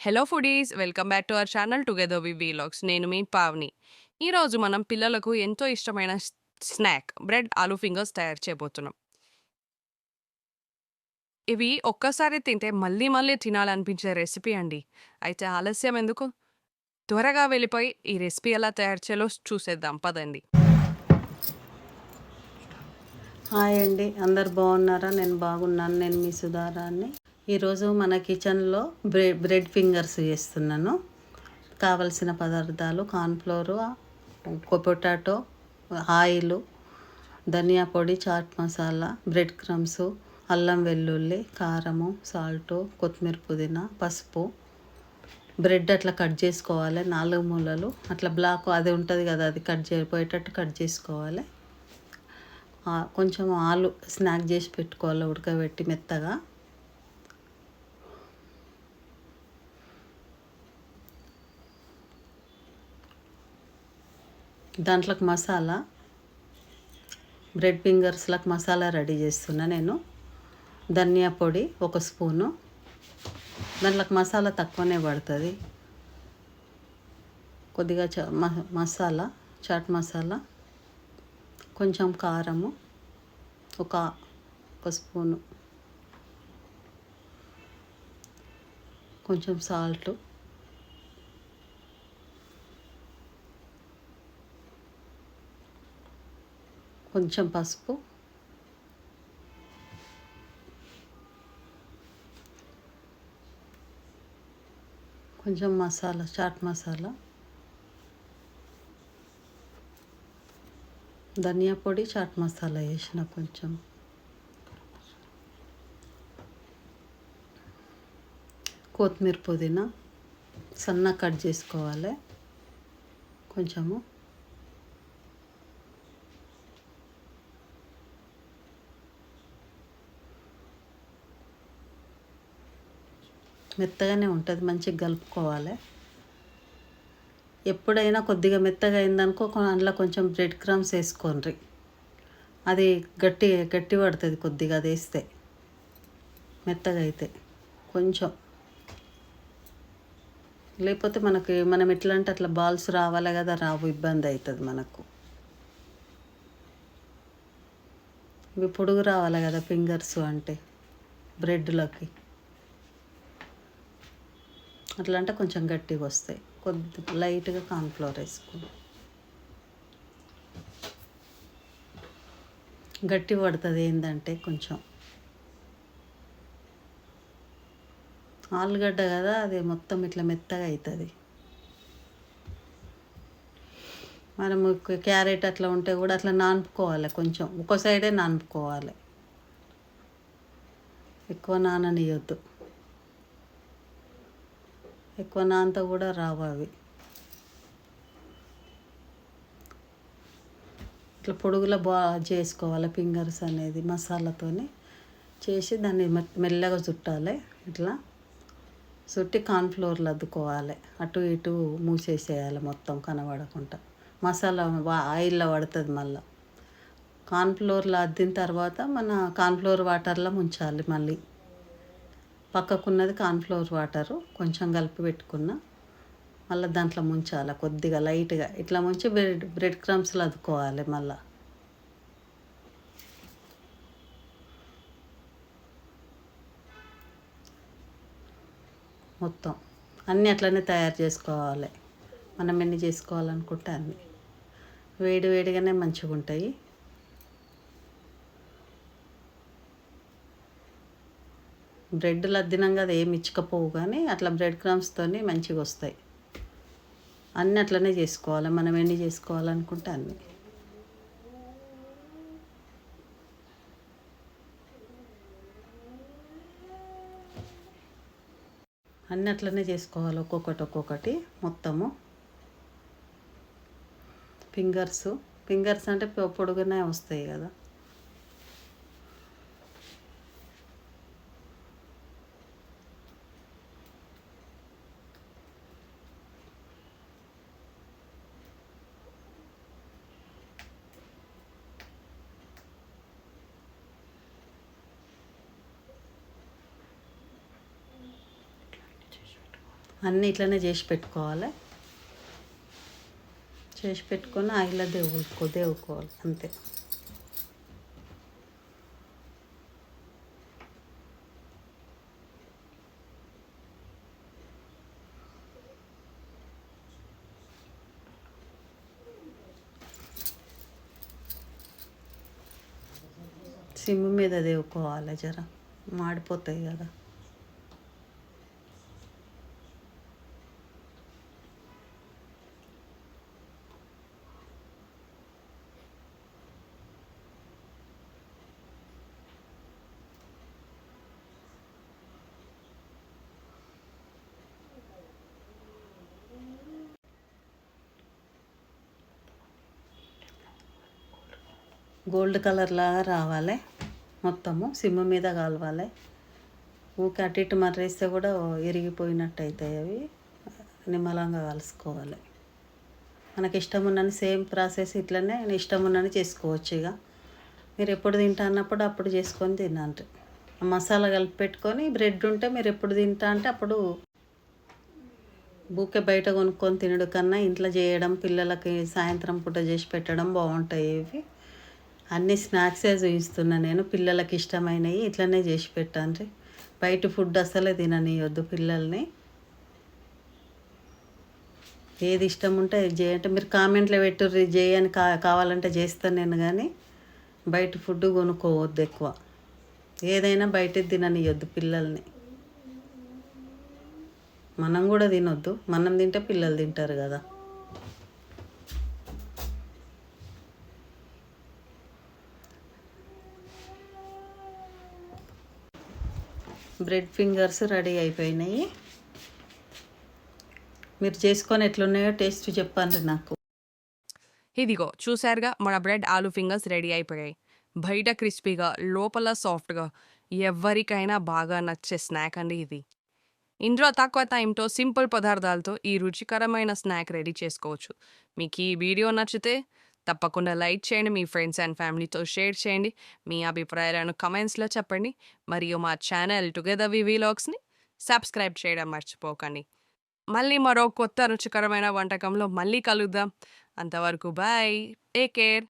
Hello foodies welcome back to our channel together we vlogs నేను మీ పావని ఈరోజు మనం పిల్లలకు ఎంతో ఇష్టమైన స్నాక్ బ్రెడ్ ఆలూ ఫింగర్స్ తయారు చేయబోతున్నాం. ఇవి ఒక్కసారి తింటే మళ్ళీ మళ్ళీ తినాలనిపించే రెసిపీ అండి. అయితే ఆలస్యం ఎందుకు? త్వరగా వెళ్ళిపోయి ఈ రెసిపీ ఎలా తయారు చేయాలో చూసేద్దాం. పదండి. హాయ్ అండి. అందరు బాగున్నారా? నేను బాగున్నాను. నేను మీ సుధారాన్ని. ఈరోజు మన కిచెన్లో బ్రెడ్ బ్రెడ్ ఫింగర్స్ చేస్తున్నాను. కావలసిన పదార్థాలు కార్న్ఫ్లోరు పొటాటో ఆయిల్ ధనియా పొడి చాట్ మసాలా బ్రెడ్ క్రమ్స్ అల్లం వెల్లుల్లి కారము సాల్టు కొత్తిమీర పుదీనా పసుపు. బ్రెడ్ అట్లా కట్ చేసుకోవాలి నాలుగు మూలలు. అట్లా బ్లాక్ అది ఉంటుంది కదా అది కట్ చేయపోయేటట్టు కట్ చేసుకోవాలి. కొంచెం ఆలు స్నాక్ చేసి పెట్టుకోవాలి ఉడకబెట్టి మెత్తగా. దాంట్లోకి మసాలా బ్రెడ్ ఫింగర్స్లకు మసాలా రెడీ చేస్తున్నా నేను. ధనియా పొడి ఒక స్పూను. దాంట్లోకి మసాలా తక్కువనే పడుతుంది. కొద్దిగా చ మ- మసాలా చాట్ మసాలా కొంచెం కారము ఒక ఒక స్పూను. కొంచెం సాల్టు. కొంచెం పసుపు. కొంచెం మసాలా చాట్ మసాలా. ధనియా పొడి చాట్ మసాలా వేసిన కొంచెం. కొత్తిమీర పుదీనా సన్న కట్ చేసుకోవాలి. కొంచెము. మెత్తగానే ఉంటుంది మంచిగా కలుపుకోవాలి. ఎప్పుడైనా కొద్దిగా మెత్తగా అయిందనుకో అందులో కొంచెం బ్రెడ్ క్రమ్స్ వేసుకోండి. అది గట్టి గట్టి పడుతుంది కొద్దిగా అది వేస్తే. మెత్తగా అయితే కొంచెం. లేకపోతే మనకి మనం ఎట్లా అంటే అట్లా బాల్స్ రావాలి కదా రావు ఇబ్బంది అవుతుంది మనకు. ఇవి పొడుగు రావాలి కదా ఫింగర్స్ అంటే బ్రెడ్లోకి. అట్లా అంటే కొంచెం గట్టిగా వస్తాయి. కొద్ది లైట్గా కార్న్ఫ్లోర్ వేసుకో. గట్టి పడుతుంది ఏంటంటే కొంచెం. ఆలుగడ్డ కదా అది మొత్తం ఇట్లా మెత్తగా అవుతుంది మనము క్యారెట్ అట్లా ఉంటే కూడా అట్లా నానుపుకోవాలి కొంచెం. ఒక సైడే నానుపుకోవాలి ఎక్కువ నాననియొద్దు. ఎక్కువ నాంత కూడా రావు అవి. ఇట్లా పొడుగుల బా చేసుకోవాలి ఫింగర్స్ అనేది మసాలాతోని చేసి దాన్ని మె- మెల్లగా చుట్టాలి. ఇట్లా చుట్టి కార్న్ఫ్లోర్లు అద్దుకోవాలి. అటు ఇటు మూసేసేయాలి మొత్తం కనబడకుండా. మసాలా ఆయిల్లో పడుతుంది మళ్ళీ. కార్న్ఫ్లోర్లో అద్దిన తర్వాత మన కార్న్ఫ్లోర్ వాటర్లో ముంచాలి మళ్ళీ. పక్కకున్నది కార్న్ఫ్లవర్ వాటరు కొంచెం కలిపి పెట్టుకున్న. మళ్ళీ దాంట్లో ముంచాలి కొద్దిగా లైట్గా. ఇట్లా ముంచి బ్రెడ్ బ్రెడ్ క్రమ్స్లు అద్దుకోవాలి మళ్ళీ. మొత్తం. అన్నీ అట్లనే తయారు చేసుకోవాలి. మనం ఎన్ని చేసుకోవాలనుకుంటే అన్నీ. వేడి వేడిగానే మంచిగా ఉంటాయి బ్రెడ్ లద్దినంగా కదా ఏమి ఇచ్చకపోవు కానీ అట్లా బ్రెడ్ క్రమ్స్తోని మంచిగా వస్తాయి. అన్నీ అట్లనే చేసుకోవాలి. మనం ఎన్ని చేసుకోవాలనుకుంటే అన్నీ. అన్నీ అట్లనే చేసుకోవాలి. ఒక్కొక్కటి ఒక్కొక్కటి మొత్తము. ఫింగర్స్. ఫింగర్స్ అంటే పొ- పొడుగునే వస్తాయి కదా. అన్నీ ఇట్లనే చేసి పెట్టుకోవాలి. చేసి పెట్టుకొని ఆయిల్లో దేవుకో దేవుకోవాలి అంతే. సిమ్ మీద దేవుకోవాలి జర. మాడిపోతాయి కదా. గోల్డ్ కలర్ లాగా రావాలి. మొత్తము సిమ్ మీద కాలవాలి. ఊకే అటు ఇటు మర్రేస్తే కూడా ఇరిగిపోయినట్టు అవుతాయి అవి నిమ్మలంగా కలుసుకోవాలి మనకి ఇష్టం ఉన్నది సేమ్ ప్రాసెస్ ఇట్లనే ఇష్టం ఉన్నది చేసుకోవచ్చు ఇక. మీరు ఎప్పుడు తింటా అన్నప్పుడు అప్పుడు చేసుకొని తినండి. మసాలా కలిపి పెట్టుకొని బ్రెడ్ ఉంటే మీరు ఎప్పుడు తింటా అంటే అప్పుడు బూకే బయట కొనుక్కొని తినడం కన్నా ఇంట్లో చేయడం పిల్లలకి సాయంత్రం పూట చేసి పెట్టడం బాగుంటాయి ఇవి. అన్ని స్నాక్సే చూపిస్తున్నా నేను. పిల్లలకి ఇష్టమైనవి ఇట్లనే చేసి పెట్టండి బయట ఫుడ్ అసలే తిననియొద్దు పిల్లల్ని. ఏది ఇష్టం ఉంటే చేయంటే మీరు కామెంట్లో పెట్టుర్రి చేయని కా కావాలంటే చేస్తాను నేను కానీ బయట ఫుడ్ కొనుక్కోవద్దు ఎక్కువ. ఏదైనా బయట తిననియొద్దు పిల్లల్ని. మనం కూడా తినొద్దు. మనం తింటే పిల్లలు తింటారు కదా. బ్రెడ్ ఫింగర్స్ రెడీ అయిపోయినాయి. మీరు చేసుకొని ఎట్లున్నాయో టేస్ట్ చెప్పండి నాకు. ఇదిగో చూసారుగా మన బ్రెడ్ ఆలు ఫింగర్స్ రెడీ అయిపోయాయి. బయట క్రిస్పీగా లోపల సాఫ్ట్గా ఎవరికైనా బాగా నచ్చే స్నాక్ అండి ఇది. ఇందులో తక్కువ టైంతో సింపుల్ పదార్థాలతో ఈ రుచికరమైన స్నాక్ రెడీ చేసుకోవచ్చు. మీకు ఈ వీడియో నచ్చితే తప్పకుండా లైక్ చేయండి మీ ఫ్రెండ్స్ అండ్ ఫ్యామిలీతో షేర్ చేయండి. మీ అభిప్రాయాలను కమెంట్స్లో చెప్పండి. మరియు మా ఛానల్ టుగెదర్ వి వీలాగ్స్ని సబ్స్క్రైబ్ చేయడం మర్చిపోకండి. మళ్ళీ మరో కొత్త రుచికరమైన వంటకంలో మళ్ళీ కలుద్దాం. అంతవరకు బాయ్. Take care.